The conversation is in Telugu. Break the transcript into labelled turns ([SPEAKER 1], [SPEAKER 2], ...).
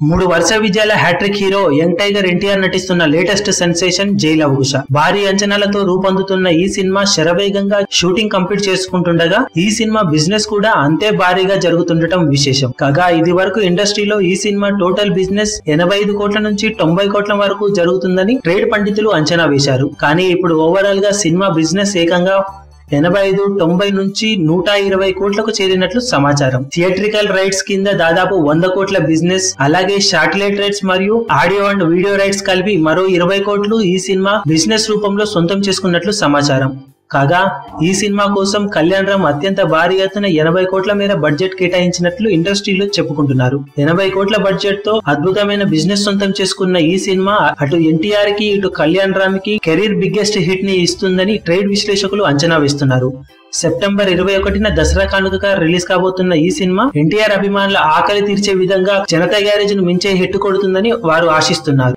[SPEAKER 1] మూడు వరుస విజయాల hattrick hero young tiger N T R నటిస్తున్న లేటెస్ట్ సెన్సేషన్ జైల్ భారీ అంచనాలతో రూపొందుతున్న ఈ సినిమా శరవేగంగా షూటింగ్ కంప్లీట్ చేసుకుంటుండగా ఈ సినిమా బిజినెస్ కూడా అంతే భారీగా జరుగుతుండటం విశేషం. కాగా ఇది వరకు ఇండస్ట్రీలో ఈ సినిమా టోటల్ బిజినెస్ ఎనభై ఐదు కోట్ల నుంచి తొంభై కోట్ల వరకు జరుగుతుందని ట్రేడ్ పండితులు అంచనా వేశారు. కానీ ఇప్పుడు ఓవరాల్గా సినిమా బిజినెస్ ఏకంగా ఎనభై ఐదు తొంభై నుంచి నూట ఇరవై కోట్లకు చేరినట్లు సమాచారం. థియేట్రికల్ రైట్స్ కింద దాదాపు వంద కోట్ల బిజినెస్ అలాగే శాటిలైట్ రైట్స్ మరియు ఆడియో అండ్ వీడియో రైట్స్ కలిపి మరో ఇరవై కోట్లు ఈ సినిమా బిజినెస్ రూపంలో సొంతం చేసుకున్నట్లు సమాచారం. కాగా ఈ సినిమా కోసం కళ్యాణ్ రామ్ అత్యంత భారీ ఎత్తున ఎనభై కోట్ల మేర బడ్జెట్ కేటాయించినట్లు ఇండస్ట్రీలో చెప్పుకుంటున్నారు. ఎనభై కోట్ల బడ్జెట్తో అద్భుతమైన బిజినెస్ సొంతం చేసుకున్న ఈ సినిమా అటు ఎన్టీఆర్కి ఇటు కళ్యాణ్ రామ్కి కెరీర్ బిగ్గెస్ట్ హిట్ని ఇస్తుందని ట్రేడ్ విశ్లేషకులు అంచనా వేస్తున్నారు. సెప్టెంబర్ ఇరవై ఒకటిన దసరా కానుకగా రిలీజ్ కాబోతున్న ఈ సినిమా ఎన్టీఆర్ అభిమానుల ఆకలి తీర్చే విధంగా జనతా గ్యారేజ్ను మించే హిట్ కొడుతుందని వారు ఆశిస్తున్నారు.